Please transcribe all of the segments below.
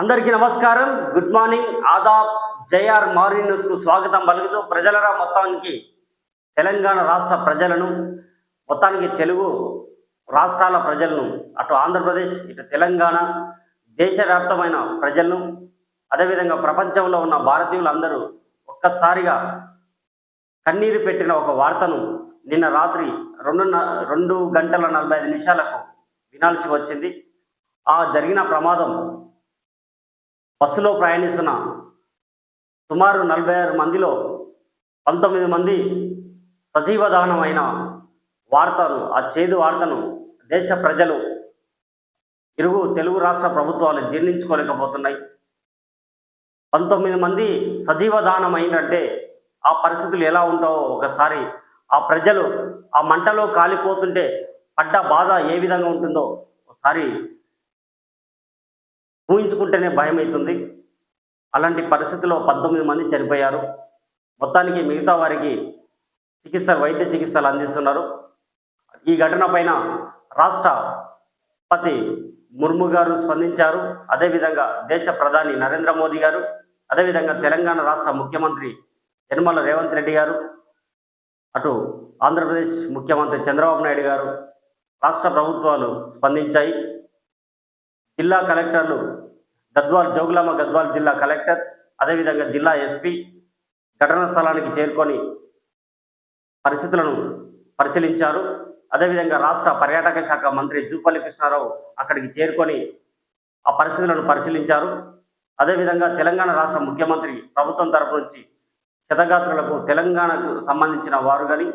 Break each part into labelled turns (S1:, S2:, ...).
S1: అందరికీ నమస్కారం. Good morning. Aadab JR morning న్యూస్కు స్వాగతం పలుకుతూ ప్రజలరా మొత్తానికి తెలంగాణ రాష్ట్ర ప్రజలను మొత్తానికి తెలుగు రాష్ట్రాల ప్రజలను అటు ఆంధ్రప్రదేశ్ ఇటు తెలంగాణ దేశవ్యాప్తమైన ప్రజలను అదేవిధంగా ప్రపంచంలో ఉన్న భారతీయులందరూ ఒక్కసారిగా కన్నీరు పెట్టిన ఒక వార్తను నిన్న రాత్రి రెండు రెండు గంటల నలభై ఐదు నిమిషాలకు వినాల్సి వచ్చింది. ఆ జరిగిన ప్రమాదం బస్సులో ప్రయాణిస్తున్న సుమారు నలభై ఆరు మందిలో పంతొమ్మిది మంది సజీవ దహనమైన వార్తను ఆ చేదు వార్తను దేశ ప్రజలు ఇరుగు తెలుగు రాష్ట్ర ప్రభుత్వాలు జీర్ణించుకోలేకపోతున్నాయి. పంతొమ్మిది మంది సజీవ దానం అయిందంటే ఆ పరిస్థితులు ఎలా ఉంటావో ఒకసారి ఆ ప్రజలు ఆ మంటలో కాలిపోతుంటే పడ్డ బాధ ఏ విధంగా ఉంటుందో ఒకసారి ఊహించుకుంటేనే భయం అవుతుంది అలాంటి పరిస్థితుల్లో పంతొమ్మిది మంది చనిపోయారు. మొత్తానికి మిగతా వారికి చికిత్స వైద్య చికిత్సలు అందిస్తున్నారు. ఈ ఘటన పైన రాష్ట్రపతి ముర్ము గారు స్పందించారు. అదేవిధంగా దేశ ప్రధాని నరేంద్ర మోదీ గారు అదేవిధంగా తెలంగాణ రాష్ట్ర ముఖ్యమంత్రి యనమల రేవంత్ రెడ్డి గారు అటు ఆంధ్రప్రదేశ్ ముఖ్యమంత్రి చంద్రబాబు నాయుడు గారు రాష్ట్ర ప్రభుత్వాలు స్పందించాయి. జిల్లా కలెక్టర్లు గద్వాల్ జోగులామ గద్వాల్ జిల్లా కలెక్టర్ అదేవిధంగా జిల్లా ఎస్పీ ఘటనా స్థలానికి చేరుకొని పరిస్థితులను పరిశీలించారు. అదేవిధంగా రాష్ట్ర పర్యాటక శాఖ మంత్రి జూపల్లి కృష్ణారావు అక్కడికి చేరుకొని ఆ పరిస్థితులను పరిశీలించారు. అదేవిధంగా తెలంగాణ రాష్ట్ర ముఖ్యమంత్రి ప్రభుత్వం తరపు నుంచి క్షతగాత్రులకు తెలంగాణకు సంబంధించిన వారు కానీ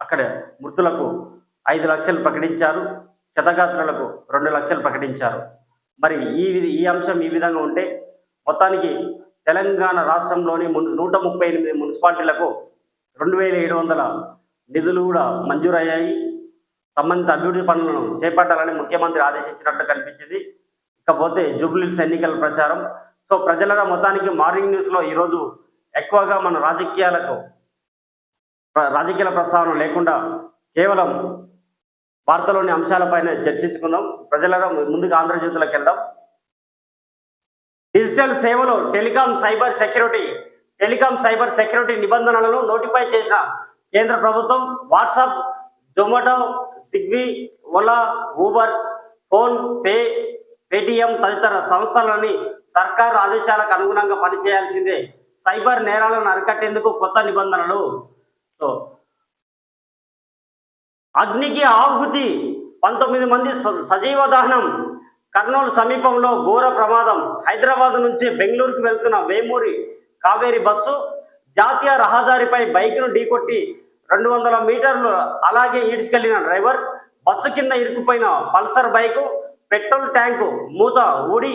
S1: అక్కడ మృతులకు ఐదు లక్షలు ప్రకటించారు. క్షతగాత్రులకు రెండు లక్షలు ప్రకటించారు. మరి ఈ ఈ అంశం ఈ విధంగా ఉంటే మొత్తానికి తెలంగాణ రాష్ట్రంలోని నూట ముప్పై ఎనిమిది మున్సిపాలిటీలకు రెండు వేల ఏడు వందల నిధులు కూడా మంజూరయ్యాయి. సంబంధిత అభివృద్ధి పనులను చేపట్టాలని ముఖ్యమంత్రి ఆదేశించినట్టు కనిపించింది. ఇకపోతే జూబ్లీస్ ఎన్నికల ప్రచారం. సో ప్రజల మొత్తానికి మార్నింగ్ న్యూస్లో ఈరోజు ఎక్కువగా మన రాజకీయాలకు రాజకీయాల ప్రస్తావన లేకుండా కేవలం వార్తలోని అంశాలపైన చర్చించుకుందాం. ప్రజలలో ముందుగా ఆంధ్రజ్యోతిలోకి వెళ్దాం. డిజిటల్ సేవలు telecom cyber security telecom cyber security నిబంధనలను నోటిఫై చేసిన కేంద్ర ప్రభుత్వం WhatsApp Zomato Swiggy Ola Uber PhonePe Paytm తదితర సంస్థలని సర్కార్ ఆదేశాలకు అనుగుణంగా పనిచేయాల్సిందే. సైబర్ నేరాలను అరికట్టేందుకు కొత్త నిబంధనలు. సో అగ్నికి ఆహుతి పంతొమ్మిది మంది సజీవ దహనం కర్నూలు సమీపంలో ఘోర ప్రమాదం. హైదరాబాద్ నుంచి బెంగళూరుకు వెళ్తున్న వేమూరి కావేరి బస్సు జాతీయ రహదారిపై బైక్ను ఢీకొట్టి రెండు వందల మీటర్లు అలాగే ఈడ్చుకెళ్ళిన డ్రైవర్ బస్సు కింద ఇరుక్కుపోయిన పల్సర్ బైకు పెట్రోల్ ట్యాంకు మూత ఊడి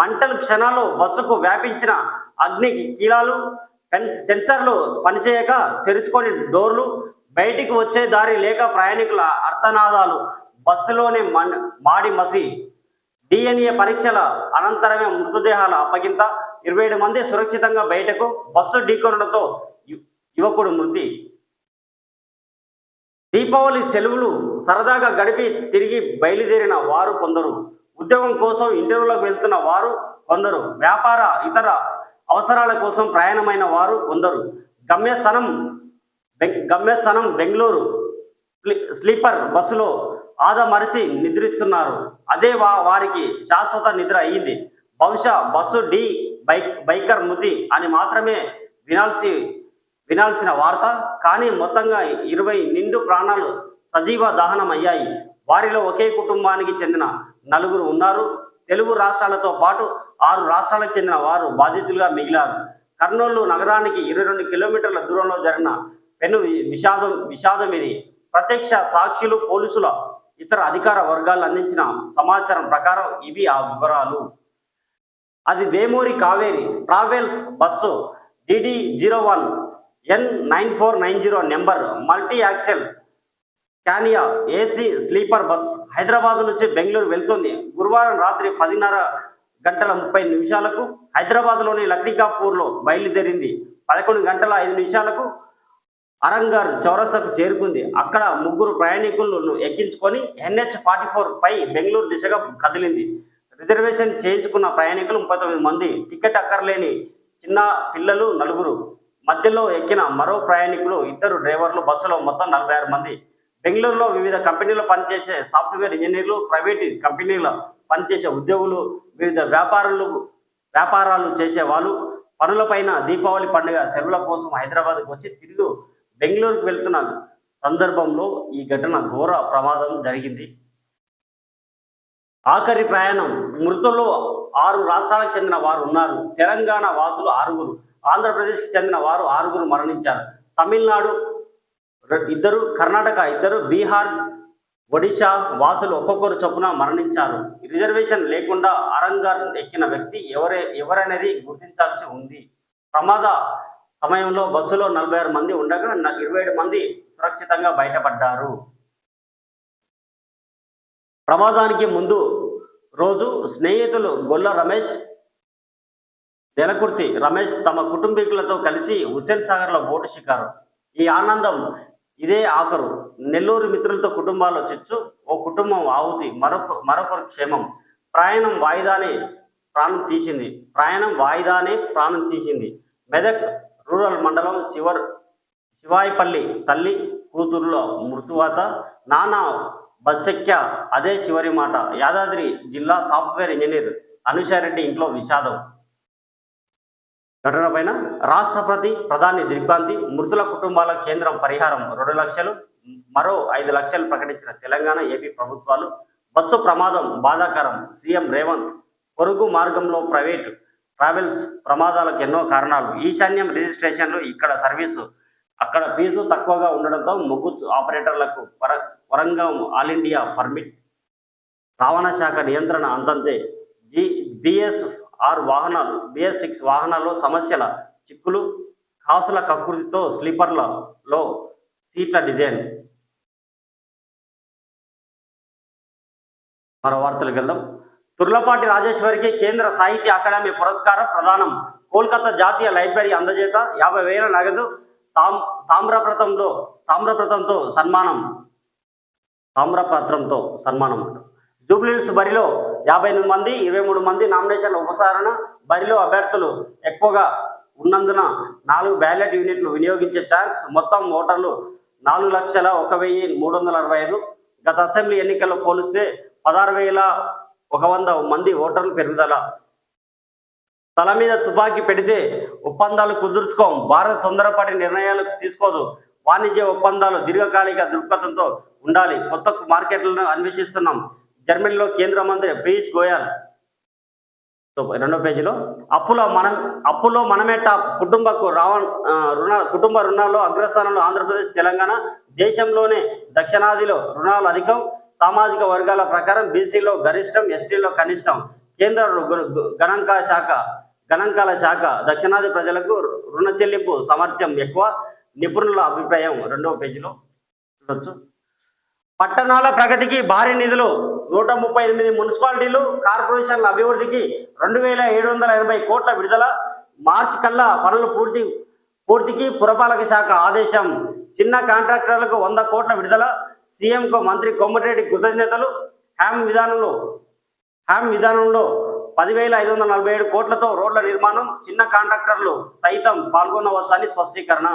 S1: మంటలు క్షణాలు బస్సుకు వ్యాపించిన అగ్ని కీలాలు సెన్సర్లు పనిచేయక తెరుచుకొని డోర్లు బయటికి వచ్చే దారి లేక ప్రయాణికుల అర్థనాదాలు బస్సులోనే మాడి మసి. డిఎన్ఏ పరీక్షల అనంతరమే మృతదేహాల అప్పగింత. ఇరవై ఏడు మంది సురక్షితంగా బయటకు బస్సు ఢీకొనడంతో యువకుడు మృతి. దీపావళి సెలవులు సరదాగా గడిపి తిరిగి బయలుదేరిన వారు కొందరు. ఉద్యోగం కోసం ఇంటర్వ్యూలకు వెళ్తున్న వారు కొందరు. వ్యాపార ఇతర అవసరాల కోసం ప్రయాణమైన వారు కొందరు. గమ్యస్థానం గమ్యస్థానం బెంగళూరు. స్లీపర్ బస్సులో ఆదమరిచి నిద్రిస్తున్నారు. అదే వా వారికి శాశ్వత నిద్ర అయ్యింది బహుశా బస్సు డి బైక్ బైకర్ మృతి అని మాత్రమే వినాల్సి వినాల్సిన వార్త. కానీ మొత్తంగా ఇరవై నిండు ప్రాణాలు సజీవ దహనం అయ్యాయి వారిలో ఒకే కుటుంబానికి చెందిన నలుగురు ఉన్నారు. తెలుగు రాష్ట్రాలతో పాటు ఆరు రాష్ట్రాలకు చెందిన వారు బాధితులుగా మిగిలారు. కర్నూలు నగరానికి ఇరవై రెండు కిలోమీటర్ల దూరంలో జరిగిన పెను విషాదం విషాదం ఇది. ప్రత్యక్ష సాక్షులు పోలీసుల ఇతర అధికార వర్గాలు అందించిన సమాచారం ప్రకారం ఇవి ఆ వివరాలు. అది Vemuri Kaveri travels bus DD zero one N nine four nine zero number multi axle Scania AC sleeper bus Hyderabad నుంచి బెంగళూరు వెళ్తుంది. గురువారం రాత్రి పదిన్నర గంటల ముప్పై నిమిషాలకు హైదరాబాద్లోని లక్డికాపూర్లో బయలుదేరింది. పదకొండు గంటల ఐదు నిమిషాలకు అరంగర్ చౌరస్తకు చేరుకుంది. అక్కడ ముగ్గురు ప్రయాణికులను ఎక్కించుకొని ఎన్హెచ్ ఫార్టీ ఫోర్ పై బెంగళూరు దిశగా కదిలింది. రిజర్వేషన్ చేయించుకున్న ప్రయాణికులు ముప్పై తొమ్మిది మంది. టికెట్ అక్కర్లేని చిన్న పిల్లలు నలుగురు. మధ్యలో ఎక్కిన మరో ప్రయాణికులు ఇద్దరు డ్రైవర్లు. బస్సులో మొత్తం నలభై ఆరు మంది. బెంగళూరులో వివిధ కంపెనీల్లో పనిచేసే సాఫ్ట్వేర్ ఇంజనీర్లు ప్రైవేట్ కంపెనీల పనిచేసే ఉద్యోగులు వివిధ వ్యాపారులు వ్యాపారాలు చేసేవాళ్ళు. పనులపైన దీపావళి పండుగ సెలవుల కోసం హైదరాబాద్కు వచ్చి తిరిగి బెంగళూరుకు వెళ్తున్న సందర్భంలో ఈ ఘటన ఘోర ప్రమాదం జరిగింది. ఆఖరి ప్రయాణం మృతులు ఆరు రాష్ట్రాలకు చెందిన వారు ఉన్నారు. తెలంగాణ వాసులు ఆరుగురు ఆంధ్రప్రదేశ్కి చెందిన వారు ఆరుగురు మరణించారు. తమిళనాడు ఇద్దరు కర్ణాటక ఇద్దరు బీహార్ ఒడిశా వాసులు ఒక్కొక్కరు చొప్పున మరణించారు. రిజర్వేషన్ లేకుండా అరంగర్ ఎక్కిన వ్యక్తి ఎవరే ఎవరనేది గుర్తించాల్సి ఉంది. ప్రమాద సమయంలో బస్సులో నలభై ఆరు మంది ఉండగా ఇరవై ఏడు మంది సురక్షితంగా బయటపడ్డారు. ప్రమాదానికి ముందు రోజు స్నేహితులు గొల్ల రమేష్ నెలకుర్తి రమేష్ తమ కుటుంబీకులతో కలిసి హుస్సేన్ సాగర్లో బోటు షికారు. ఈ ఆనందం ఇదే ఆఖరు. నెల్లూరు మిత్రులతో కుటుంబాల్లో చిచ్చు ఓ కుటుంబం ఆవుతి మరొక మరొకరు క్షేమం. ప్రయాణం వాయిదానే ప్రాణం తీసింది. ప్రయాణం వాయిదానే ప్రాణం తీసింది. మెదక్ రూరల్ మండలం శివర్ శివాయిపల్లి తల్లి కూతురులో మృతువాత నానా బస్సెక్య అదే చివరి మాట. యాదాద్రి జిల్లా సాఫ్ట్వేర్ ఇంజనీర్ అనుషారెడ్డి ఇంట్లో విషాదం. ఘటన పైన రాష్ట్రపతి ప్రధాని దిగ్భాంతి మృతుల కుటుంబాల కేంద్రం పరిహారం రెండు లక్షలు మరో ఐదు లక్షలు ప్రకటించిన తెలంగాణ ఏపీ ప్రభుత్వాలు. బస్సు ప్రమాదం బాధాకరం సీఎం రేవంత్ పొరుగు మార్గంలో ప్రైవేటు ట్రావెల్స్ ప్రమాదాలకు ఎన్నో కారణాలు. ఈశాన్యం రిజిస్ట్రేషన్లు ఇక్కడ సర్వీసు అక్కడ ఫీజు తక్కువగా ఉండడంతో ముగ్గు ఆపరేటర్లకు వర వరంగం ఆల్ ఇండియా పర్మిట్. రవాణా శాఖ నియంత్రణ అంతంతే. జి బిఎస్ ఆరు వాహనాలు బిఎస్ సిక్స్ వాహనాల్లో సమస్యల చిక్కులు కాసుల కకృతితో స్లీపర్లలో సీట్ల డిజైన్. మరో వార్తలకు వెళ్దాం. తుర్లపాటి రాజేశ్వరికి కేంద్ర సాహిత్య అకాడమీ పురస్కారం ప్రదానం. కోల్కతా జాతీయ లైబ్రరీ అందజేత యాభై వేల నగదు తామ్ తామ్రప్రతంలో తామ్రప్రతంతో సన్మానం. తామ్రపత్రంతో సన్మానం. అంట జూబ్లీహిల్స్ బరిలో యాభై ఎనిమిది మంది ఇరవై మూడు మంది నామినేషన్ల ఉపసారణ బరిలో అభ్యర్థులు ఎక్కువగా ఉన్నందున నాలుగు బ్యాలెట్ యూనిట్లు వినియోగించే ఛాన్స్ మొత్తం ఓటర్లు నాలుగు లక్షల ఒక వెయ్యి మూడు వందల అరవై ఐదు. గత అసెంబ్లీ ఎన్నికల్లో పోలిస్తే పదహారు వేల ఒక వంద మంది ఓటర్లు పెరుగుదల. తల మీద తుపాకీ పెడితే ఒప్పందాలు కుదుర్చుకోం. భారత్ తొందరపాటి నిర్ణయాలు తీసుకోదు. వాణిజ్య ఒప్పందాలు దీర్ఘకాలిక దృక్పథంతో ఉండాలి. కొత్త మార్కెట్లను అన్వేషిస్తున్నాం. జర్మనీలో కేంద్ర మంత్రి పీయూష్ గోయల్. రెండో పేజీలో అప్పులో మనం అప్పులో మనమే టాప్ కుటుంబకు రావ రుణ కుటుంబ రుణాల్లో అగ్రస్థానంలో ఆంధ్రప్రదేశ్ తెలంగాణ దేశంలోనే దక్షిణాదిలో రుణాలు అధికం. సామాజిక వర్గాల ప్రకారం బీసీలో గరిష్టం ఎస్టీలో కనిష్టం. కేంద్ర గణాంక గణాంకాల శాఖ గణాంకాల శాఖ దక్షిణాది ప్రజలకు రుణ చెల్లింపు సామర్థ్యం ఎక్కువ నిపుణుల అభిప్రాయం రెండవ పేజీలో చూడొచ్చు. పట్టణాల ప్రగతికి భారీ నిధులు నూట ముప్పై ఎనిమిది మున్సిపాలిటీలు కార్పొరేషన్ల అభివృద్ధికి రెండు వేల ఏడు వందల ఎనభై కోట్ల విడుదల మార్చి కల్లా పనులు పూర్తి పూర్తికి పురపాలక శాఖ ఆదేశం. చిన్న కాంట్రాక్టర్లకు వంద కోట్ల విడుదల సీఎంకు మంత్రి కొమ్మటిరెడ్డి కృతజ్ఞతలు. హ్యామ్ విధానంలో హ్యామ్ విధానంలో పదివేల ఐదు వందల నలభై ఏడు కోట్లతో రోడ్ల నిర్మాణం చిన్న కాంట్రాక్టర్లు సైతం పాల్గొనవచ్చని స్పష్టీకరణ.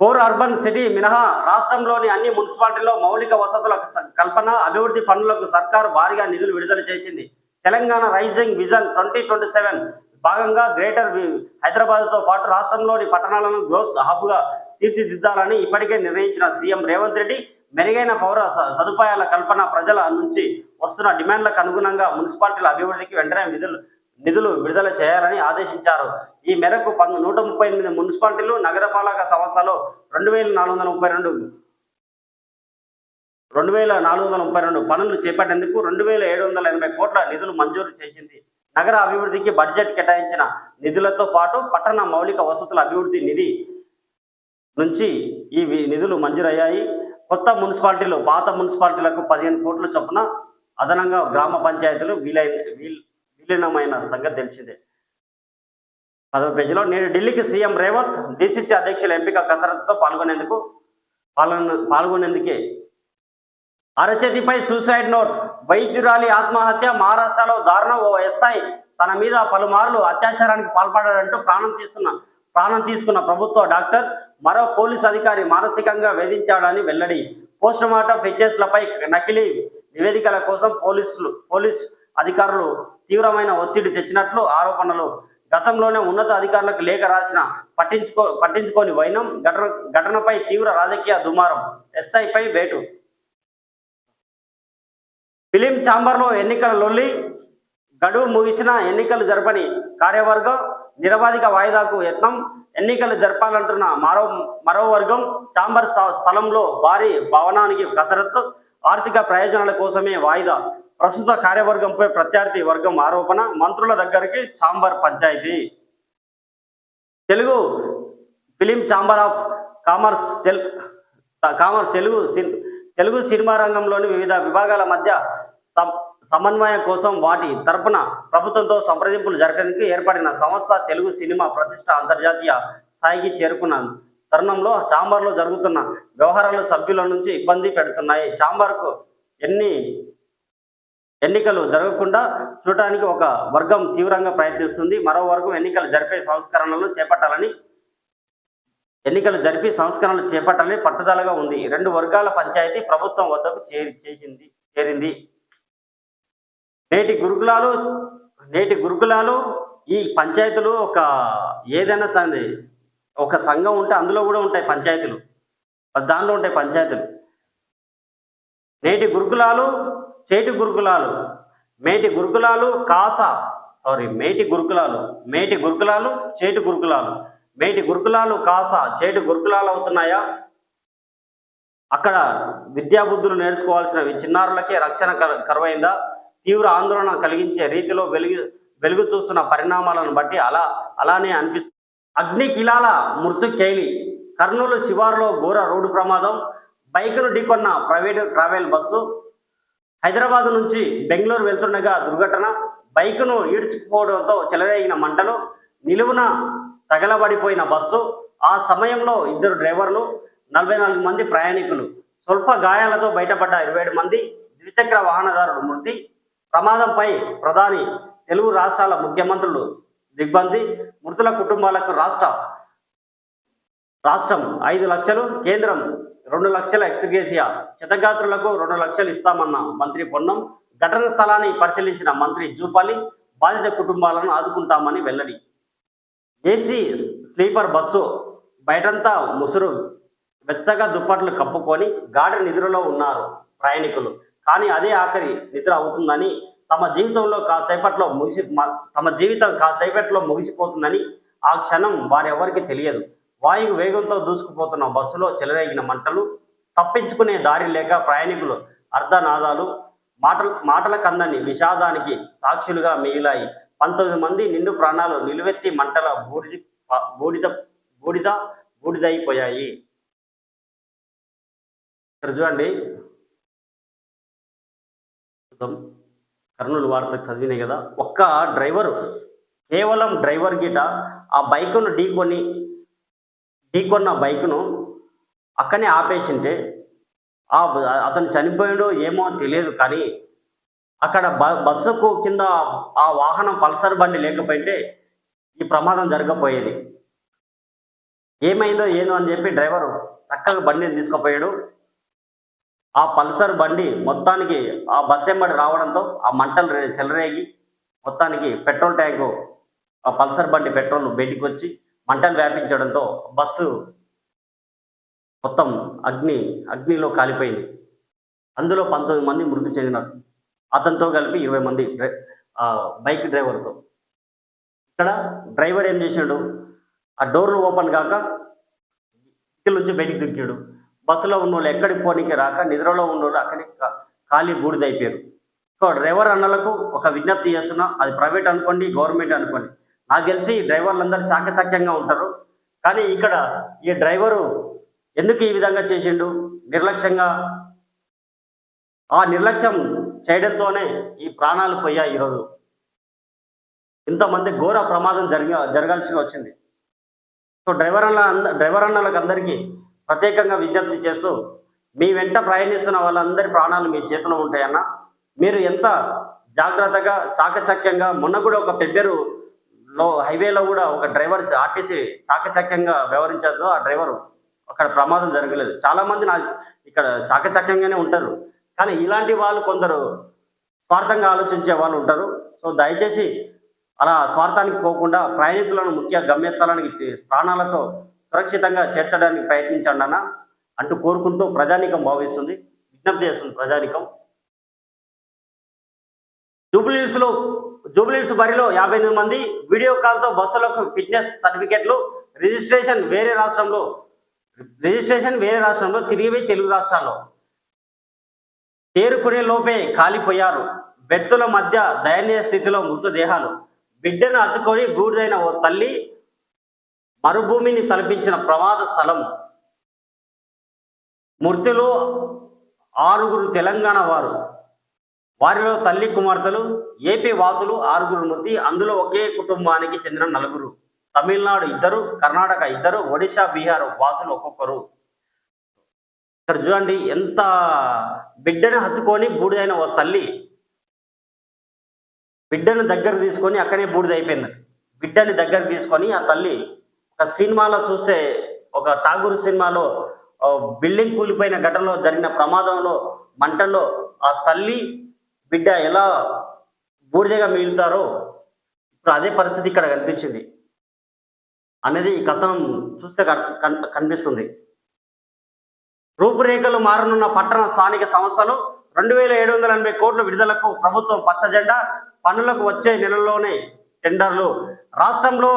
S1: కోర్ అర్బన్ సిటీ మినహా రాష్ట్రంలోని అన్ని మున్సిపాలిటీల్లో మౌలిక వసతుల కల్పన అభివృద్ధి పనులకు సర్కారు భారీగా నిధులు విడుదల చేసింది. Telangana rising vision twenty twenty seven భాగంగా గ్రేటర్ హైదరాబాద్తో పాటు రాష్ట్రంలోని పట్టణాలను గ్రోత్ హబ్గా తీర్చిదిద్దాలని ఇప్పటికే నిర్ణయించిన సీఎం రేవంత్ రెడ్డి మెరుగైన పౌర స- సదుపాయాల కల్పన ప్రజల నుంచి వస్తున్న డిమాండ్లకు అనుగుణంగా మున్సిపాలిటీల అభివృద్ధికి వెంటనే నిధులు నిధులు విడుదల చేయాలని ఆదేశించారు. ఈ మేరకు పన్ను నూట ముప్పై ఎనిమిది మున్సిపాలిటీలు నగరపాలక సంస్థలో రెండు వేల నాలుగు వందల ముప్పై రెండు రెండు వేల నాలుగు వందల ముప్పై రెండు పనులు చేపట్టేందుకు రెండు వేల ఏడు వందల ఎనభై కోట్ల నిధులు మంజూరు చేసింది. నగర అభివృద్ధికి బడ్జెట్ కేటాయించిన నిధులతో పాటు పట్టణ మౌలిక వసతుల అభివృద్ధి నిధి నుంచి ఈ వి- నిధులు మంజూరయ్యాయి. కొత్త మున్సిపాలిటీలు పాత మున్సిపాలిటీలకు పదిహేను కోట్ల చొప్పున అదనంగా గ్రామ పంచాయతీలు వీలై వీల్- విలీనమైన సంగతి తెలిసిందే. పదవ పేజీలో నేను ఢిల్లీకి సీఎం రేవంత్ డిసిసి అధ్యక్షుల ఎంపిక కసరత్తుతో పాల్గొనేందుకు పాల్గొన పాల్గొనేందుకే అరచేతిపై సూసైడ్ నోట్ వైద్యురాలి ఆత్మహత్య మహారాష్ట్రలో దారుణం ఓ ఎస్ఐ తన మీద పలుమార్లు అత్యాచారానికి పాల్పడాడంటూ ప్రాణం తీస్తున్న ప్రాణం తీసుకున్న ప్రభుత్వ డాక్టర్ మరో పోలీస్ అధికారి మానసికంగా వేధించాడని వెల్లడి. పోస్ట్ మార్టం ఫిట్నెస్లపై నకిలీ నివేదికల కోసం పోలీసులు పోలీస్ అధికారులు తీవ్రమైన ఒత్తిడి తెచ్చినట్లు ఆరోపణలు. గతంలోనే ఉన్నత అధికారులకు లేఖ రాసిన పట్టించుకో పట్టించుకోని వైనం ఘటన ఘటనపై తీవ్ర రాజకీయ దుమారం ఎస్ఐపై వేటు. ఫిలిం ఛాంబర్లో ఎన్నికల లొల్లి గడువు ముగిసిన ఎన్నికలు జరపని కార్యవర్గం నిరవాధిక వాయిదాకు యత్నం. ఎన్నికలు జరపాలంటున్న మరో మరో వర్గం చాంబర్ స్థ- స్థలంలో భారీ భవనానికి కసరత్తు. ఆర్థిక ప్రయోజనాల కోసమే వాయిదా. ప్రస్తుత కార్యవర్గంపై ప్రత్యర్థి వర్గం ఆరోపణ. మంత్రుల దగ్గరికి chamber panchayat. Telugu film chamber of commerce తెలు కామర్స్ తెలుగు తెలుగు సినిమా రంగంలోని వివిధ విభాగాల మధ్య సమన్వయం కోసం వాటి తరపున ప్రభుత్వంతో సంప్రదింపులు జరగడానికి ఏర్పడిన సంస్థ తెలుగు సినిమా ప్రతిష్ట అంతర్జాతీయ స్థాయికి చేరుకున్న తరుణంలో చాంబర్లో జరుగుతున్న వ్యవహారాలు సభ్యుల నుంచి ఇబ్బంది పెడుతున్నాయి. చాంబర్కు ఎన్ని ఎన్నికలు జరగకుండా చూడటానికి ఒక వర్గం తీవ్రంగా ప్రయత్నిస్తుంది. మరో వర్గం ఎన్నికలు జరిపే సంస్కరణలను చేపట్టాలని ఎన్నికలు జరిపి సంస్కరణలు చేపట్టాలని పట్టుదలగా ఉంది. రెండు వర్గాల పంచాయతీ ప్రభుత్వం వద్దకు చేరి చేసింది చేరింది. నేటి గురుకులాలు నేటి గురుకులాలు ఈ పంచాయతీలు ఒక ఏదైనా సంది ఒక సంఘం ఉంటే అందులో కూడా ఉంటాయి పంచాయతీలు. దానిలో ఉంటాయి పంచాయతీలు. నేటి గురుకులాలు చేటి గురుకులాలు మేటి గురుకులాలు కాస సారీ మేటి గురుకులాలు మేటి గురుకులాలు చేటి గురుకులాలు మేటి గురుకులాలు కాస చేటి గురుకులాలు అవుతున్నాయా? అక్కడ విద్యాబుద్ధులు నేర్చుకోవాల్సిన చిన్నారులకే రక్షణ కర- కరువైందా? తీవ్ర ఆందోళన కలిగించే రీతిలో వెలుగు వెలుగు చూస్తున్న పరిణామాలను బట్టి అలా అలానే అనిపిస్తుంది అగ్ని కిలాల మృతు కేలి కర్నూలు శివారులో ఘోర రోడ్డు ప్రమాదం బైకును ఢీకొన్న ప్రైవేటు ట్రావెల్ బస్సు హైదరాబాద్ నుంచి బెంగళూరు వెళ్తుండగా దుర్ఘటన బైకును ఈడ్చుకుపోవడంతో చెలరేగిన మంటలు నిలువున తగలబడిపోయిన బస్సు ఆ సమయంలో ఇద్దరు డ్రైవర్లు నలభై నాలుగు మంది ప్రయాణికులు స్వల్ప గాయాలతో బయటపడ్డ ఇరవై ఏడు మంది ద్విచక్ర వాహనదారుడు మృతి ప్రమాదంపై ప్రధాని తెలుగు రాష్ట్రాల ముఖ్యమంత్రులు దిగ్బంది మృతుల కుటుంబాలకు రాష్ట్ర రాష్ట్రం ఐదు లక్షలు కేంద్రం రెండు లక్షల ఎక్స్గ్రేసియా క్షతగాత్రులకు రెండు లక్షలు ఇస్తామన్న మంత్రి పొన్నం. ఘటన స్థలాన్ని పరిశీలించిన మంత్రి జూపాలి బాధిత కుటుంబాలను ఆదుకుంటామని వెల్లడి. ఏసీ స్లీపర్ బస్సు బయటంతా ముసురు వెచ్చగా దుప్పట్లు కప్పుకొని గాఢ నిద్రలో ఉన్నారు ప్రయాణికులు. కానీ అదే ఆఖరి నిద్ర అవుతుందని తమ జీవితంలో కాసేపట్లో ముగిసి తమ జీవితం కాసేపట్లో ముగిసిపోతుందని ఆ క్షణం వారెవరికి తెలియదు. వాయువు వేగంతో దూసుకుపోతున్న బస్సులో చెలరేగిన మంటలు తప్పించుకునే దారి లేక ప్రయాణికులు అర్ధనాదాలు మాటల మాటల కందని విషాదానికి సాక్షులుగా మిగిలాయి. పంతొమ్మిది మంది నిండు ప్రాణాలు నిలువెత్తి మంటల బూడిది బూడిద బూడిద బూడిదైపోయాయి. ఇక్కడ చూడండి. చూద్దాం. కర్నూలు వార్త చదివినాయి కదా ఒక్క డ్రైవరు కేవలం డ్రైవర్ గిట ఆ బైకును ఢీకొని ఢీకొన్న బైకును అక్కనే ఆపేసింటే ఆ అతను చనిపోయాడో ఏమో తెలియదు కానీ అక్కడ బ బస్సుకు కింద ఆ వాహనం పల్సర్ బండి లేకపోయింటే ఈ ప్రమాదం జరగపోయేది ఏమైందో ఏందో అని చెప్పి డ్రైవరు చక్కగా బండిని తీసుకుపోయాడు ఆ పల్సర్ బండి మొత్తానికి ఆ బస్ ఎంబడి రావడంతో ఆ మంటలు చెలరేగి మొత్తానికి పెట్రోల్ ట్యాంకు ఆ పల్సర్ బండి పెట్రోల్ బయటికి వచ్చి మంటలు వ్యాపించడంతో బస్సు మొత్తం అగ్ని అగ్నిలో కాలిపోయింది. అందులో పంతొమ్మిది మంది మృతి చెందినారు. అతనితో కలిపి ఇరవై మంది డ్రై- బైక్ డ్రైవర్తో. ఇక్కడ డ్రైవర్ ఏం చేశాడు? ఆ డోర్లు ఓపెన్ కాక కిటికీ నుంచి బయటికి దిక్కాడు బస్సులో ఉన్న వాళ్ళు ఎక్కడికి పోనీకి రాక నిద్రలో ఉన్నోళ్ళు అక్కడికి ఖాళీ బూడిదైపోయారు. సో డ్రైవర్ అన్నలకు ఒక విజ్ఞప్తి చేస్తున్నా అది ప్రైవేట్ అనుకోండి గవర్నమెంట్ అనుకోండి. నాకు తెలిసి డ్రైవర్లందరూ చాకచక్యంగా ఉంటారు. కానీ ఇక్కడ ఈ డ్రైవరు ఎందుకు ఈ విధంగా చేసిండు? నిర్లక్ష్యంగా? ఆ నిర్లక్ష్యం చేయడంతోనే ఈ ప్రాణాలు పోయాయి ఈరోజు. ఇంతమంది ఘోర ప్రమాదం జరిగ జరగాల్సి వచ్చింది. సో డ్రైవర్ అన్న అంద- డ్రైవర్ అన్నలకు అందరికీ ప్రత్యేకంగా విజ్ఞప్తి చేస్తూ మీ వెంట ప్రయాణిస్తున్న వాళ్ళందరి ప్రాణాలు మీ చేతిలో ఉంటాయన్న. మీరు ఎంత జాగ్రత్తగా చాకచక్యంగా మొన్న కూడా ఒక పెబ్బెరు లో హైవేలో కూడా ఒక డ్రైవర్ ఆర్టీసీ చాకచక్యంగా వ్యవహరించారు. ఆ డ్రైవరు అక్కడ ప్రమాదం జరగలేదు. చాలామంది నా ఇక్కడ చాకచక్యంగానే ఉంటారు. కానీ ఇలాంటి వాళ్ళు కొందరు స్వార్థంగా ఆలోచించే వాళ్ళు ఉంటారు. సో దయచేసి అలా స్వార్థానికి పోకుండా ప్రయాణికులను ముఖ్య గమ్యస్థలానికి ప్రాణాలతో సురక్షితంగా చేర్చడానికి ప్రయత్నించండి అన్న అంటూ కోరుకుంటూ ప్రజానికం భావిస్తుంది విజ్ఞప్తి చేస్తుంది ప్రజానికం. జూబ్లీస్లో జూబ్లీస్ బరిలో యాభై ఎనిమిది మంది వీడియో కాల్తో బస్సులకు ఫిట్నెస్ సర్టిఫికెట్లు రిజిస్ట్రేషన్ వేరే రాష్ట్రంలో రిజిస్ట్రేషన్ వేరే రాష్ట్రంలో తిరిగి తెలుగు రాష్ట్రాల్లో. చేరుకునే లోపే కాలిపోయారు. వ్యక్తుల మధ్య దయనీయ స్థితిలో మృతదేహాలు. బిడ్డను అతుకొని బూడిదైన ఓ తల్లి మరుభూమిని తలపించిన ప్రమాద స్థలం మృతులు ఆరుగురు తెలంగాణ వారు. వారిలో తల్లి కుమార్తెలు ఏపీ వాసులు ఆరుగురు మృతి అందులో ఒకే కుటుంబానికి చెందిన నలుగురు. తమిళనాడు ఇద్దరు కర్ణాటక ఇద్దరు ఒడిశా బీహార్ వాసులు ఒక్కొక్కరు. ఇక్కడ చూడండి ఎంత బిడ్డను హత్తుకొని బూడిదైన ఓ తల్లి బిడ్డను దగ్గర తీసుకొని అక్కడే బూడిద అయిపోయింది. బిడ్డని దగ్గర తీసుకొని ఆ తల్లి సినిమాలో చూస్తే ఒక ఠాగూర్ సినిమాలో బిల్డింగ్ కూలిపోయిన ఘటనలో జరిగిన ప్రమాదంలో మంటల్లో ఆ తల్లి బిడ్డ ఎలా బూడిదగా మిగులుతారో ఇప్పుడు అదే పరిస్థితి ఇక్కడ కనిపించింది. అనేది ఈ కథనం చూస్తే కన్- కన్- కనిపిస్తుంది. రూపురేఖలు మారనున్న పట్టణ స్థానిక సంస్థలు రెండు వేల ఏడు వందల ఎనభై కోట్ల విడుదలకు ప్రభుత్వం పచ్చజెండా పనులకు వచ్చే నెలల్లోనే టెండర్లు. రాష్ట్రంలో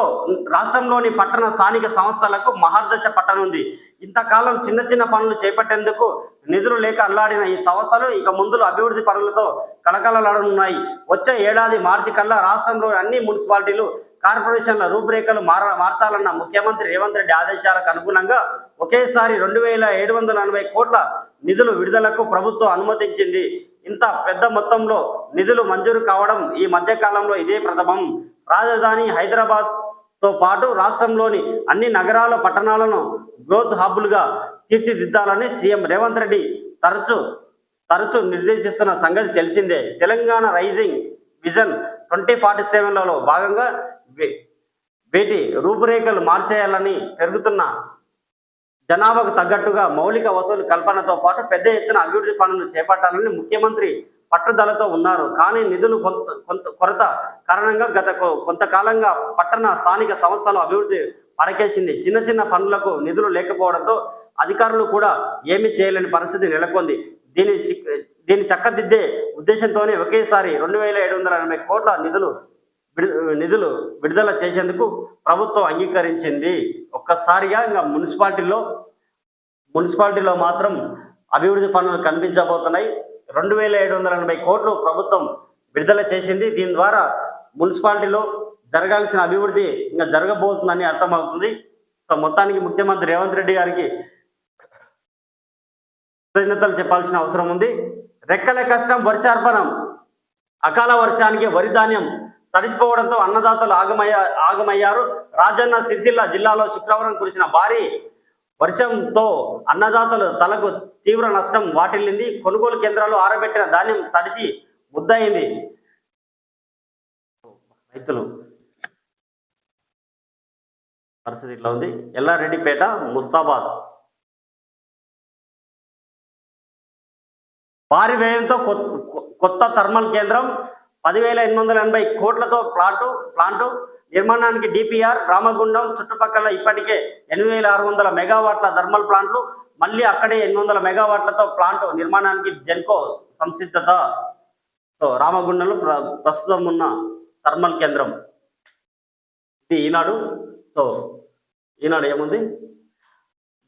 S1: రాష్ట్రంలోని పట్టణ స్థానిక సంస్థలకు మహర్దశ పట్టనుంది ఇంతకాలం చిన్న చిన్న పనులు చేపట్టేందుకు నిధులు లేక అల్లాడిన ఈ సంస్థలు ఇక ముందులో అభివృద్ధి పనులతో కలకలలాడనున్నాయి వచ్చే ఏడాది మార్చి కల్లా రాష్ట్రంలోని అన్ని మున్సిపాలిటీలు కార్పొరేషన్ల రూపురేఖలు మార మార్చాలన్న ముఖ్యమంత్రి రేవంత్ రెడ్డి ఆదేశాలకు అనుగుణంగా ఒకేసారి రెండు వేల ఏడు వందల ఎనభై కోట్ల నిధులు విడుదలకు ప్రభుత్వం అనుమతించింది. ఇంత పెద్ద మొత్తంలో నిధులు మంజూరు కావడం ఈ మధ్య కాలంలో ఇదే ప్రథమం. రాజధాని హైదరాబాద్తో పాటు రాష్ట్రంలోని అన్ని నగరాల పట్టణాలను గ్రోత్ హబ్బులుగా తీర్చిదిద్దాలని సీఎం రేవంత్ రెడ్డి తరచు తరచు నిర్దేశిస్తున్న సంగతి తెలిసిందే. Telangana rising vision twenty forty సెవెన్లలో భాగంగా వీటి రూపురేఖలు మార్చేయాలని పెరుగుతున్న జనాభాకు తగ్గట్టుగా మౌలిక వసూలు కల్పనతో పాటు పెద్ద ఎత్తున అభివృద్ధి పనులు చేపట్టాలని ముఖ్యమంత్రి పట్టుదలతో ఉన్నారు. కానీ నిధులు కొంత కొంత కొరత కారణంగా గత కొంతకాలంగా పట్టణ స్థానిక సంస్థలు అభివృద్ధి పడకేసింది. చిన్న చిన్న పనులకు నిధులు లేకపోవడంతో అధికారులు కూడా ఏమీ చేయలేని పరిస్థితి నెలకొంది. దీని చిక్- దీన్ని చక్కదిద్దే ఉద్దేశంతోనే ఒకేసారి రెండు వేల ఏడు వందల ఎనభై కోట్ల నిధులు నిధులు విడుదల చేసేందుకు ప్రభుత్వం అంగీకరించింది. ఒక్కసారిగా ఇంకా మున్సిపాలిటీలో మున్సిపాలిటీలో మాత్రం అభివృద్ధి పనులు కనిపించబోతున్నాయి. రెండు వేల ఏడు వందల ఎనభై కోట్లు ప్రభుత్వం విడుదల చేసింది. దీని ద్వారా మున్సిపాలిటీలో జరగాల్సిన అభివృద్ధి ఇంకా జరగబోతుందని అర్థమవుతుంది. సో మొత్తానికి ముఖ్యమంత్రి రేవంత్ రెడ్డి గారికి కృతజ్ఞతలు చెప్పాల్సిన అవసరం ఉంది. రెక్కల కష్టం వర్షార్పణం అకాల వర్షానికి వరి ధాన్యం తడిసిపోవడంతో అన్నదాతలు ఆగమయ్య ఆగమయ్యారు. రాజన్న సిరిసిల్ల జిల్లాలో శుక్రవారం కురిసిన భారీ వర్షంతో అన్నదాతలు తలకు తీవ్ర నష్టం వాటిల్లింది. కొనుగోలు కేంద్రాలు ఆరబెట్టిన ధాన్యం తడిసి ముద్దయింది. రైతులు పరిస్థితి ఇట్లా ఉంది. ఎల్లారెడ్డిపేట ముస్తాబాద్. భారీ వ్యయంతో కొత్త- కొత్త థర్మల్ కేంద్రం పదివేల ఎనిమిది వందల ఎనభై కోట్లతో ప్లాంటు ప్లాంటు నిర్మాణానికి డిపిఆర్ రామగుండం చుట్టుపక్కల ఇప్పటికే ఎనిమిది వేల ఆరు వందల మెగావాట్ల థర్మల్ ప్లాంట్లు మళ్ళీ అక్కడే ఎనిమిది వందల మెగావాట్లతో ప్లాంట్ నిర్మాణానికి జెన్కో సంసిద్ధత. సో రామగుండంలో ప్ర ప్రస్తుతం ఉన్న థర్మల్ కేంద్రం. ఇది ఈనాడు. సో ఈనాడు ఏముంది?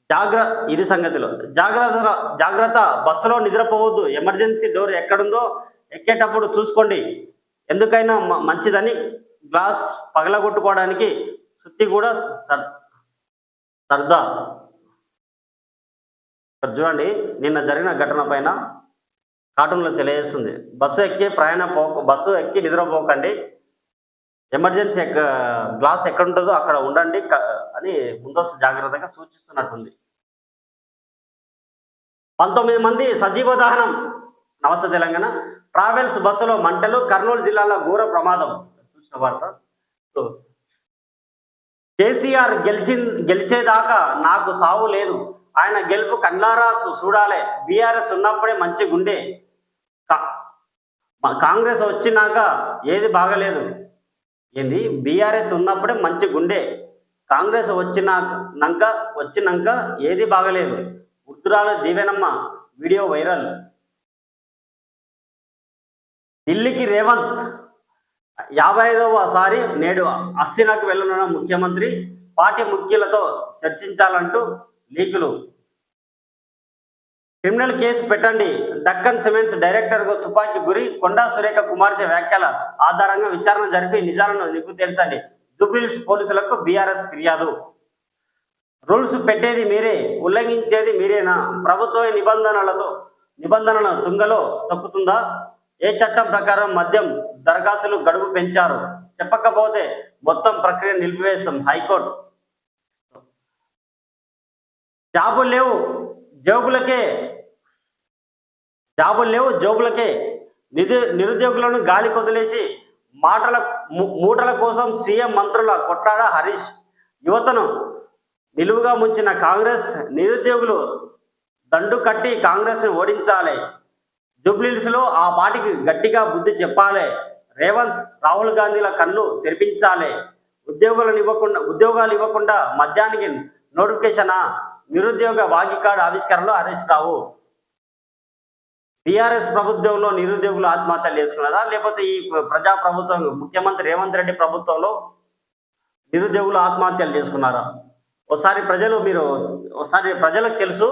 S1: జాగ్ర ఇది సంగతిలో. జాగ్రత్త జాగ్రత్త బస్సులో నిద్రపోవద్దు. ఎమర్జెన్సీ డోర్ ఎక్కడుందో ఎక్కేటప్పుడు చూసుకోండి. ఎందుకైనా మ- మంచిదని. గ్లాస్ పగలగొట్టుకోవడానికి సుత్తి కూడా సర్- సర్దా. చూడండి నిన్న జరిగిన ఘటన పైన కార్టూన్లో తెలియజేస్తుంది. బస్సు ఎక్కి ప్రయాణం పోక బస్సు ఎక్కి నిద్రపోకండి. ఎమర్జెన్సీ ఎక్క గ్లాస్ ఎక్కడ ఉంటుందో అక్కడ ఉండండి అని ముందస్తు జాగ్రత్తగా సూచిస్తున్నట్టుంది. పంతొమ్మిది మంది సజీవ దహనం. నమస్తే తెలంగాణ. ట్రావెల్స్ బస్సులో మంటలు కర్నూలు జిల్లాలో ఘోర ప్రమాదం. చూసిన వార్త. సో కేసీఆర్ గెలిచి గెలిచేదాకా నాకు సావు లేదు. ఆయన గెలుపు కన్నారా చూడాలే చూడాలి. బీఆర్ఎస్ ఉన్నప్పుడే మంచి గుండె. కా- మా- కాంగ్రెస్ వచ్చినాక ఏది బాగలేదు. ఏంది? బీఆర్ఎస్ ఉన్నప్పుడే మంచి గుండె. కాంగ్రెస్ వచ్చినాక వచ్చినాక ఏది బాగలేదు. ఉత్తరాల దీవెనమ్మ. Video viral. ఢిల్లీకి రేవంత్ యాభై ఐదవ సారి నేడు అస్థినాకు వెళ్ళనున్న ముఖ్యమంత్రి పార్టీ ముఖ్యులతో చర్చించాలంటూ లీకులు క్రిమినల్ కేసు పెట్టండి. దక్కన్ సిమెంట్స్ డైరెక్టర్కు తుపాకీ గురి. కొండా సురేఖ కుమార్తె వ్యాఖ్యల ఆధారంగా విచారణ జరిపి నిజాలను నిప్పు తేల్చండి జూబ్లీహిల్స్ పోలీసులకు బీఆర్ఎస్ ఫిర్యాదు. రూల్స్ పెట్టేది మీరే ఉల్లంఘించేది మీరేనా? ప్రభుత్వ నిబంధనలతో నిబంధనల తుంగలో తప్పుతుందా ఏ చట్టం ప్రకారం మద్యం దరఖాస్తులు గడువు పెంచారు? చెప్పకపోతే మొత్తం ప్రక్రియ నిలిపివేస్తాం హైకోర్టు. జాబులు లేవు జోబులకే జాబులు లేవు జోబులకే. నిధు నిరుద్యోగులను గాలి కొదిలేసి మాటల మూటల కోసం సీఎం మంత్రుల కొట్టాడ హరీష్. యువతను నిలువుగా ముంచిన కాంగ్రెస్ నిరుద్యోగులు దండు కట్టి కాంగ్రెస్ను ఓడించాలి. జూబ్లీహిల్స్లో ఆ పార్టీకి గట్టిగా బుద్ధి చెప్పాలి. రేవంత్ రాహుల్ గాంధీల కన్ను తెరిపించాలి. ఉద్యోగులను ఇవ్వకుండా ఉద్యోగాలు ఇవ్వకుండా మద్యానికి నోటిఫికేషనా? నిరుద్యోగ వాగికార్డు ఆవిష్కరణలో హరీష్ రావు. టిఆర్ఎస్ ప్రభుత్వంలో నిరుద్యోగులు ఆత్మహత్యలు చేసుకున్నారా? లేకపోతే ఈ ప్రజా ప్రభుత్వం ముఖ్యమంత్రి రేవంత్ రెడ్డి ప్రభుత్వంలో నిరుద్యోగులు ఆత్మహత్యలు చేసుకున్నారా? ఒకసారి ప్రజలు మీరు ఒకసారి ప్రజలకు తెలుసు.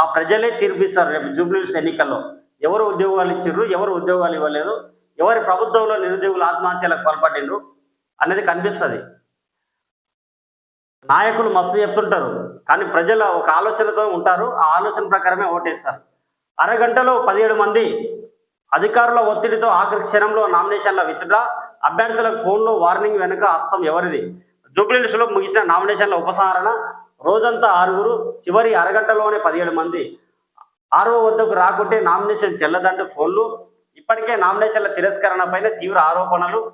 S1: ఆ ప్రజలే తీర్పిస్తారు రేపు జూబ్లీస్ ఎన్నికల్లో. ఎవరు ఉద్యోగాలు ఇచ్చారు ఎవరు ఉద్యోగాలు ఇవ్వలేదు ఎవరి ప్రభుత్వంలో నిరుద్యోగులు ఆత్మహత్యలకు పాల్పడిండ్రు అనేది కనిపిస్తుంది. నాయకులు మస్తు చెప్తుంటారు కానీ ప్రజలు ఒక ఆలోచనతో ఉంటారు ఆ ఆలోచన ప్రకారమే ఓటేస్తారు. అరగంటలో పదిహేడు మంది అధికారుల ఒత్తిడితో ఆఖరి క్షణంలో నామినేషన్ల విత్డ్రా అభ్యర్థులకు ఫోన్లో వార్నింగ్ వెనుక హస్తం ఎవరిది? జూబ్లీహిల్స్లో ముగిసిన నామినేషన్ల ఉపసంహరణ రోజంతా ఆరుగురు చివరి అరగంటలోనే పదిహేడు మంది ఆరో వద్దకు రాకుంటే నామినేషన్ చెల్లదంటూ ఫోన్లు. ఇప్పటికే నామినేషన్ల తిరస్కరణ పైన తీవ్ర ఆరోపణలు.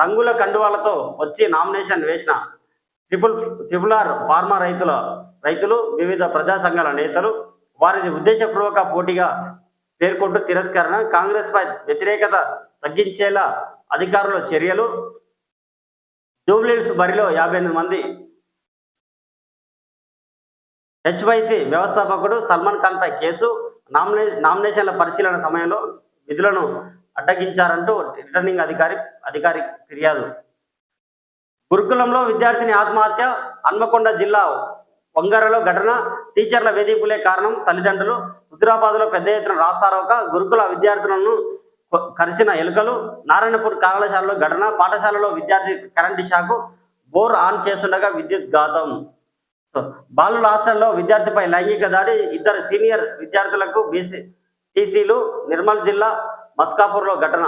S1: రంగుల కండువాలతో వచ్చి నామినేషన్ వేసిన ట్రిపుల్ ట్రిపుల్ ఆర్ ఫార్మా రైతుల రైతులు వివిధ ప్రజా సంఘాల నేతలు వారిని ఉద్దేశపూర్వక పోటీగా పేర్కొంటూ తిరస్కరణ. కాంగ్రెస్ పై వ్యతిరేకత తగ్గించేలా అధికారుల చర్యలు. జూబ్లీస్ బరిలో యాభై ఎనిమిది మంది హెచ్వైసి వ్యవస్థాపకుడు సల్మాన్ ఖాన్ పై కేసు నామినే నామినేషన్ల పరిశీలన సమయంలో విధులను అడ్డగించారంటూ రిటర్నింగ్ అధికారి అధికారి ఫిర్యాదు. గురుకులంలో విద్యార్థిని ఆత్మహత్య హన్మకొండ జిల్లా వంగరలో ఘటన టీచర్ల వేధింపులే కారణం తల్లిదండ్రులు హుద్రాబాద్లో పెద్ద ఎత్తున రాస్తారోక గురుకుల విద్యార్థులను కరిచిన ఎలుకలు నారాయణపూర్ కళాశాలలో ఘటన పాఠశాలలో విద్యార్థి కరెంటు షాకు బోర్ ఆన్ చేస్తుండగా విద్యుత్ ఘాతం బాలుల హాస్టల్లో విద్యార్థిపై లైంగిక దాడి ఇద్దరు సీనియర్ విద్యార్థులకు బీసీ టీసీలు నిర్మల్ జిల్లా మస్కాపూర్లో ఘటన.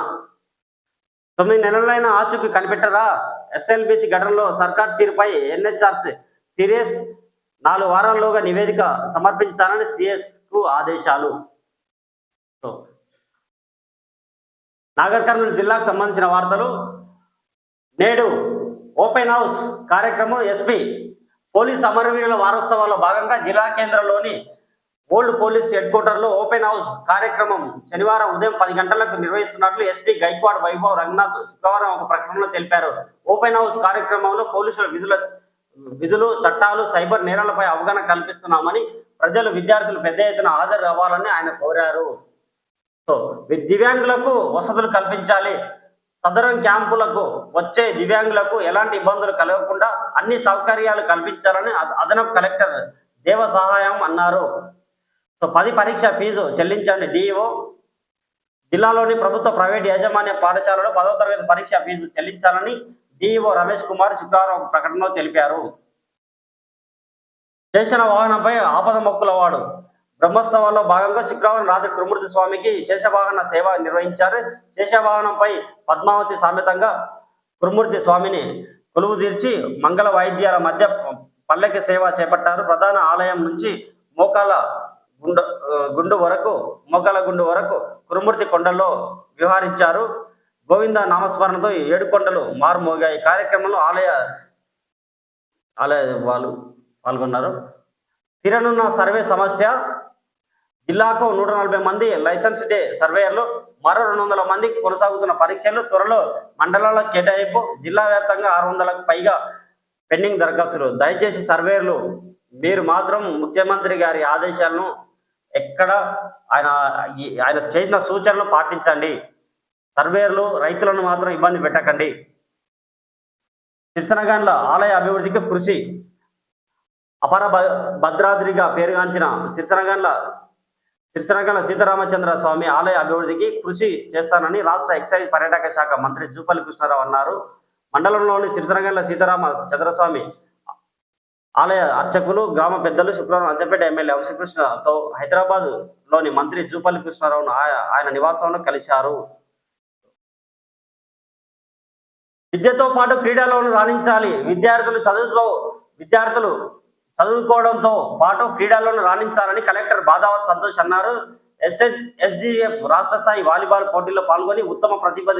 S1: తొమ్మిది నెలలైన ఆచూకీ కనిపెట్టరా? ఎస్ఎల్బిసి ఘటనలో సర్కార్ తీరుపై ఎన్హెచ్ఆర్సీ సీరియస్ నాలుగు వారాల్లోగా నివేదిక సమర్పించాలని సిఎస్కు ఆదేశాలు నాగర్ కర్నూలు జిల్లాకు సంబంధించిన వార్తలు. నేడు ఓపెన్ హౌస్ కార్యక్రమం ఎస్పీ పోలీస్ అమరవీరుల వారోత్సవాల్లో భాగంగా జిల్లా కేంద్రంలోని ఓల్డ్ పోలీస్ హెడ్ క్వార్టర్లో ఓపెన్ హౌస్ కార్యక్రమం శనివారం ఉదయం పది గంటలకు నిర్వహిస్తున్నట్లు ఎస్పీ గైక్వాడ్ వైభవ్ రంగనాథ్ శుక్రవారం ఒక ప్రకటనలో తెలిపారు. ఓపెన్ హౌస్ కార్యక్రమంలో పోలీసుల విధుల విధులు చట్టాలు సైబర్ నేరాలపై అవగాహన కల్పిస్తున్నామని ప్రజలు విద్యార్థులు పెద్ద ఎత్తున హాజరు అవ్వాలని ఆయన కోరారు. సో దివ్యాంగులకు వసతులు కల్పించాలి. సదరం క్యాంపులకు వచ్చే దివ్యాంగులకు ఎలాంటి ఇబ్బందులు కలగకుండా అన్ని సౌకర్యాలు కల్పించాలని అదనపు కలెక్టర్ దేవ సహాయం అన్నారు. సో పది పరీక్ష ఫీజు చెల్లించండి. డిఈఓ జిల్లాలోని ప్రభుత్వ ప్రైవేట్ యాజమాన్య పాఠశాలలో పదవ తరగతి పరీక్ష ఫీజు చెల్లించాలని డిఈఓ రమేష్ కుమార్ శుక్రవారం ఒక ప్రకటనలో తెలిపారు. చేసిన వాహనంపై ఆపద మొక్కుల వాడు బ్రహ్మోత్సవాల్లో భాగంగా శుక్రవారం రాత్రి కురుమూర్తి స్వామికి శేషవాహన సేవ నిర్వహించారు. శేషవాహనంపై పద్మావతి సామెతంగా కురుమూర్తి స్వామిని కొలువు తీర్చి మంగళ వాయిద్యాల మధ్య పల్లకి సేవ చేపట్టారు. ప్రధాన ఆలయం నుంచి మోకాల గుండు గుండు వరకు మోకాల గుండు వరకు కురుమూర్తి కొండల్లో వ్యవహరించారు గోవింద నామస్మరణతో ఏడుకొండలు మారుమోగాయి. కార్యక్రమంలో ఆలయ ఆలయ వాళ్ళు పాల్గొన్నారు. తిరనున్న సర్వే సమస్య జిల్లాకు నూట నలభై మంది లైసెన్స్ డే సర్వేయర్లు మరో రెండు వందల మందికి కొనసాగుతున్న పరీక్షలు త్వరలో మండలాల కేటాయింపు జిల్లా వ్యాప్తంగా ఆరు వందలకు పైగా పెండింగ్ దరఖాస్తులు. దయచేసి సర్వేయర్లు మీరు మాత్రం ముఖ్యమంత్రి గారి ఆదేశాలను ఎక్కడ ఆయన ఆయన చేసిన సూచనలు పాటించండి. సర్వేయర్లు రైతులను మాత్రం ఇబ్బంది పెట్టకండి. కృష్ణగండ్ల ఆలయ అభివృద్ధికి కృషి. అపర భద్రాద్రిగా పేరుగాంచిన సిరిసనగండ్ల సిరిసనగండ్ల సీతారామచంద్ర స్వామి ఆలయ అభివృద్ధికి కృషి చేస్తానని రాష్ట్ర ఎక్సైజ్ పర్యాటక శాఖ మంత్రి జూపల్లి కృష్ణారావు అన్నారు. మండలంలోని సిరిసనగండ్ల సీతారామ చంద్రస్వామి ఆలయ అర్చకులు గ్రామ పెద్దలు శుక్రవారం అంజపేట ఎమ్మెల్యే వంశకృష్ణతో హైదరాబాద్లోని మంత్రి జూపల్లి కృష్ణారావును ఆయన నివాసంలో కలిశారు. విద్యతో పాటు క్రీడలను రాణించాలి. విద్యార్థులు చదువుతో విద్యార్థులు చదువుకోవడంతో పాటు క్రీడల్లోనూ రాణించాలని కలెక్టర్ బాదావత్ సంతోష్ అన్నారు. ఎస్ఎస్ ఎస్జీఎఫ్ రాష్ట్ర స్థాయి వాలీబాల్ పోటీల్లో పాల్గొని ఉత్తమ ప్రతిభ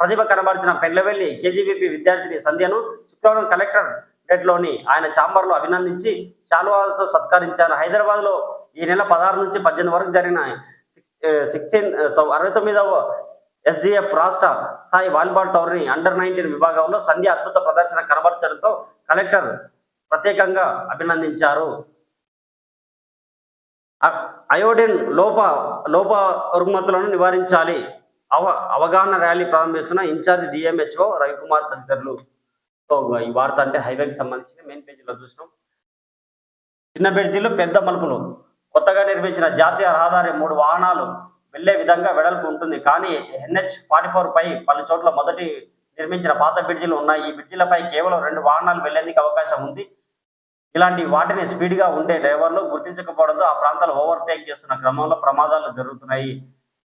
S1: ప్రతిభ కనబరిచిన పెండ్లవెల్లి కేజీబీపీ విద్యార్థిని సంధ్యను శుక్రవారం కలెక్టర్లోని ఆయన ఛాంబర్లో అభినందించి శాలువాలతో సత్కరించారు. హైదరాబాద్లో ఈ నెల పదహారు నుంచి పద్దెనిమిది వరకు జరిగిన సిక్స్టీన్ అరవై తొమ్మిదవ ఎస్జిఎఫ్ రాష్ట్ర స్థాయి వాలీబాల్ టోర్నీ అండర్ నైన్టీన్ విభాగంలో సంధ్య అద్భుత ప్రదర్శన కనబరచడంతో కలెక్టర్ ప్రత్యేకంగా అభినందించారు. అయోడిన్ లోప లోప రుగ్మతులను నివారించాలి. అవ అవగాహన ర్యాలీ ప్రారంభిస్తున్న ఇన్ఛార్జ్ డిఎంహెచ్ఓ రవికుమార్ తదితరులు. సో ఈ వార్త అంటే హైవేకి సంబంధించిన మెయిన్ పేజీలో చూసినాం. చిన్న బ్రిడ్జిలు పెద్ద మలుపులు. కొత్తగా నిర్మించిన జాతీయ రహదారి మూడు వాహనాలు వెళ్ళే విధంగా వెడల్పు ఉంటుంది. కానీ ఎన్హెచ్ ఫార్టీ ఫోర్ పై పలు చోట్ల మొదటి నిర్మించిన పాత బ్రిడ్జిలు ఉన్నాయి. ఈ బ్రిడ్జిలపై కేవలం రెండు వాహనాలు వెళ్ళేందుకు అవకాశం ఉంది. ఇలాంటి వాటిని స్పీడ్గా ఉండే డ్రైవర్లు గుర్తించకపోవడంతో ఆ ప్రాంతాలు ఓవర్టేక్ చేస్తున్న క్రమంలో ప్రమాదాలు జరుగుతున్నాయి.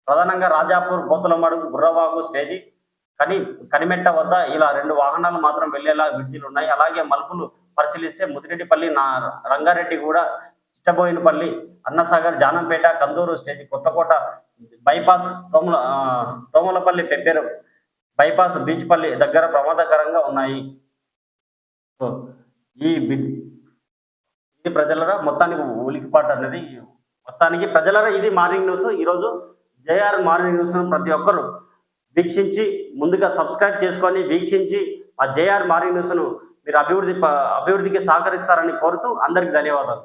S1: ప్రధానంగా రాజాపూర్ పోతులమడుగు గుర్రవాగు స్టేజీ కని కనిమెట్ట వద్ద ఇలా రెండు వాహనాలు మాత్రం వెళ్ళేలా బ్రిడ్జిలు ఉన్నాయి. అలాగే మలుపులు పరిశీలిస్తే ముదిరెడ్డిపల్లి నా రంగారెడ్డి కూడా చిట్టబోయినపల్లి అన్నసాగర్ జానంపేట కందూరు స్టేజీ కొత్తకోట బైపాస్ తోముల తోమలపల్లి తోములపల్లి పెబ్బేరు బైపాస్ బీచ్పల్లి దగ్గర ప్రమాదకరంగా ఉన్నాయి. సో ఈ ఇది ప్రజలరా? మొత్తానికి ఉలికిపాటు అనేది మొత్తానికి ప్రజలరా? ఇది మార్నింగ్ న్యూస్. ఈరోజు జేఆర్ మార్నింగ్ న్యూస్ ప్రతి ఒక్కరు వీక్షించి ముందుగా సబ్స్క్రైబ్ చేసుకొని వీక్షించి ఆ జేఆర్ మార్నింగ్ న్యూస్ను మీరు అభివృద్ధి అభివృద్ధికి సహకరిస్తారని కోరుతూ అందరికీ ధన్యవాదాలు.